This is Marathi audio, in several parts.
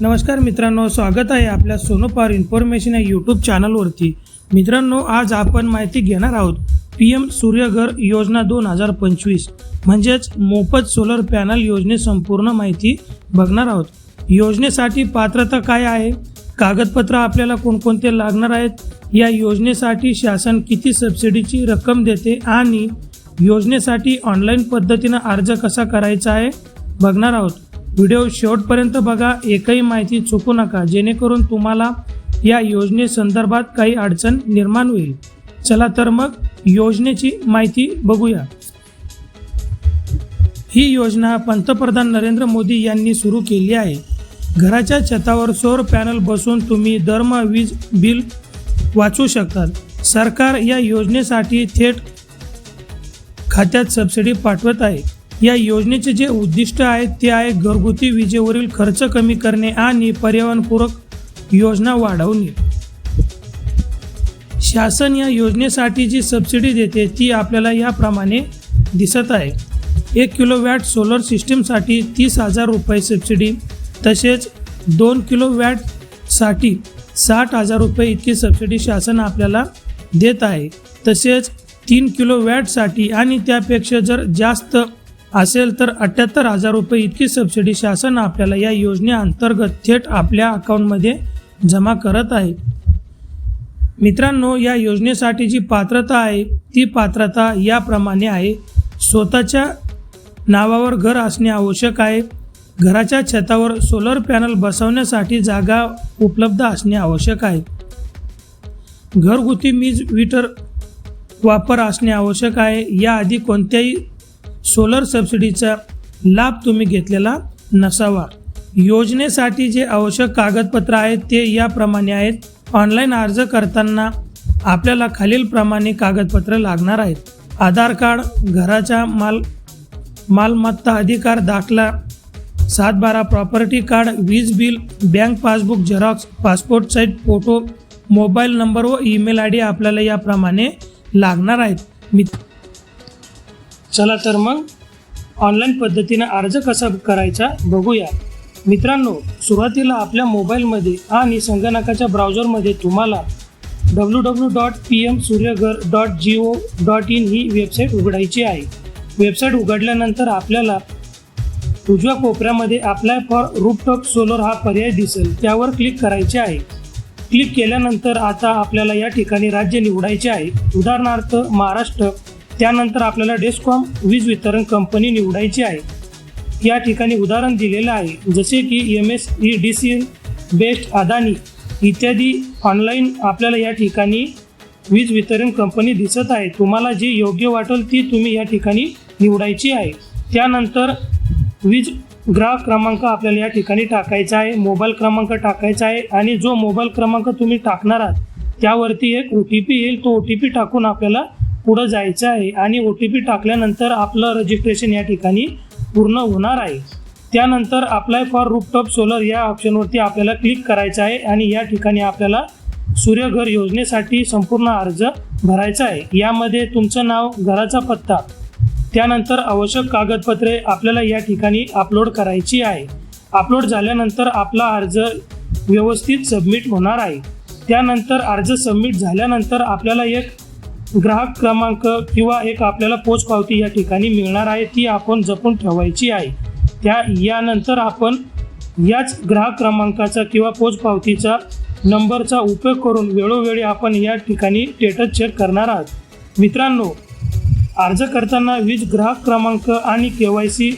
नमस्कार मित्रांनो स्वागत आहे आपल्या सोनोपार इन्फॉर्मेशन या यूट्यूब चॅनलवरती मित्रांनो आज आपण माहिती घेणार आहोत पी एम सूर्यघर योजना दोन हजार पंचवीस. म्हणजेच मोफत सोलर पॅनल योजने संपूर्ण माहिती बघणार आहोत. योजनेसाठी पात्रता काय आहे? कागदपत्र आपल्याला कोणकोणते लागणार आहेत? या योजनेसाठी शासन किती सबसिडीची रक्कम देते? आणि योजनेसाठी ऑनलाईन पद्धतीनं अर्ज कसा करायचा आहे? बघणार आहोत. व्हिडिओ शेवटपर्यंत बघा एकही माहिती चुकू नका. जेणेकरून तुम्हाला या योजनेसंदर्भात काही अडचण निर्माण होईल. चला तर मग योजनेची माहिती बघूया. ही योजना पंतप्रधान नरेंद्र मोदी यांनी सुरू केली आहे. घराच्या छतावर सौर पॅनल बसवून तुम्ही दरमहा वीज बिल वाचू शकतात. सरकार या योजनेसाठी थेट खात्यात सबसिडी पाठवत आहे. या योजनेचे जे उद्दिष्ट आहे ते आहे घरगुती विजेवरील खर्च कमी करणे आणि पर्यावरणपूरक योजना वाढवणे. शासन या योजनेसाठी जी सबसिडी देते ती आपल्याला याप्रमाणे दिसत आहे. एक किलोवॅट सोलर सिस्टीमसाठी तीस हजार रुपये सबसिडी तसेच दोन किलोवॅटसाठी साठ हजार रुपये इतकी सबसिडी शासन आपल्याला देत आहे. तसेच तीन किलोवॅटसाठी आणि त्यापेक्षा जर जास्त असेल तर अठ्ठ्याहत्तर हजार रुपये इतकी सबसिडी शासन आपल्याला या योजनेअंतर्गत थेट आपल्या अकाउंटमध्ये जमा करत आहे. मित्रांनो या योजनेसाठी जी पात्रता आहे ती पात्रता याप्रमाणे आहे. स्वतःच्या नावावर घर असणे आवश्यक आहे. घराच्या छतावर सोलर पॅनल बसवण्यासाठी जागा उपलब्ध असणे आवश्यक आहे. घरगुती मीज मीटर वापर असणे आवश्यक आहे. याआधी कोणत्याही सोलर सबसिडीचा लाभ तुम्ही घेतलेला नसावा. योजनेसाठी जे आवश्यक कागदपत्र आहेत ते याप्रमाणे आहेत. ऑनलाईन अर्ज करताना आपल्याला खालीलप्रमाणे कागदपत्र लागणार आहेत. आधार कार्ड घराचा माल मालमत्ता अधिकार दाखला सात बारा प्रॉपर्टी कार्ड वीज bill bank passbook xerox passport size photo mobile number व ईमेल आय डी आपल्याला याप्रमाणे लागणार आहेत. मी चला तर मग ऑनलाईन पद्धतीनं अर्ज कसा करायचा बघूया. मित्रांनो सुरुवातीला आपल्या मोबाईलमध्ये आणि संगणकाच्या ब्राउझरमध्ये तुम्हाला W W dot P M Suryaghar dot G O dot in he website उघडायची आहे. वेबसाईट उघडल्यानंतर आपल्याला उजव्या कोपऱ्यामध्ये अप्लाय फॉर रूपटॉप सोलर हा पर्याय दिसेल. त्यावर क्लिक करायचे आहे. क्लिक केल्यानंतर आता आपल्याला या ठिकाणी राज्य निवडायचे आहे. उदाहरणार्थ महाराष्ट्र त्यानंतर आपल्याला डेस्कॉम वीज वितरण कंपनी निवडायची आहे. या ठिकाणी उदाहरण दिलेलं आहे. जसे की M S E D C best Adani इत्यादी ऑनलाईन आपल्याला या ठिकाणी वीज वितरण कंपनी दिसत आहे. तुम्हाला जी योग्य वाटेल ती तुम्ही या ठिकाणी निवडायची आहे. त्यानंतर वीज ग्राहक क्रमांक आपल्याला या ठिकाणी टाकायचा आहे. मोबाईल क्रमांक टाकायचा आहे आणि जो मोबाईल क्रमांक तुम्ही टाकणार आहात त्यावरती एक ओ टी पी येईल. तो ओ टी पी टाकून आपल्याला पुढं जायचं आहे आणि ओ टी पी टाकल्यानंतर आपलं रजिस्ट्रेशन या ठिकाणी पूर्ण होणार आहे. त्यानंतर अप्लाय फॉर रूपटॉप सोलर या ऑप्शनवरती आपल्याला क्लिक करायचं आहे आणि या ठिकाणी आपल्याला सूर्यघर योजनेसाठी संपूर्ण अर्ज भरायचा आहे. यामध्ये तुमचं नाव घराचा पत्ता त्यानंतर आवश्यक कागदपत्रे आपल्याला या ठिकाणी अपलोड करायची आहे. अपलोड झाल्यानंतर आपला अर्ज व्यवस्थित सबमिट होणार आहे. त्यानंतर अर्ज सबमिट झाल्यानंतर आपल्याला एक ग्राहक क्रमांक किंवा एक आपल्याला पोचपावती या ठिकाणी मिळणार आहे ती आपण जपून ठेवायची आहे. त्या यानंतर आपण याच ग्राहक क्रमांकाचा किंवा पोचपावतीचा नंबरचा उपयोग करून वेळोवेळी आपण या ठिकाणी स्टेटस चेक करणार आहात. मित्रांनो अर्ज करताना वीज ग्राहक क्रमांक आणि के वाय सी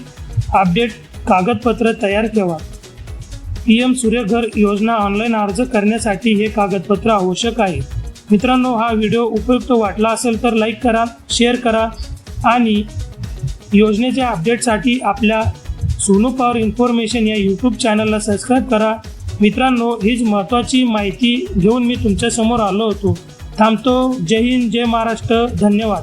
अपडेट कागदपत्र तयार ठेवा. पी एम सूर्यघर योजना ऑनलाईन अर्ज करण्यासाठी हे कागदपत्र आवश्यक आहे. मित्रांनो हा व्हिडिओ उपयुक्त वाटला असेल तर लाईक करा शेअर करा आणि योजनेच्या अपडेटसाठी आपल्या सोनू पॉवर इन्फॉर्मेशन या यूट्यूब चॅनलला सबस्क्राईब करा. मित्रांनो हीच महत्त्वाची माहिती घेऊन मी तुमच्यासमोर आलो होतो. थांबतो. जय हिंद जय महाराष्ट्र. धन्यवाद.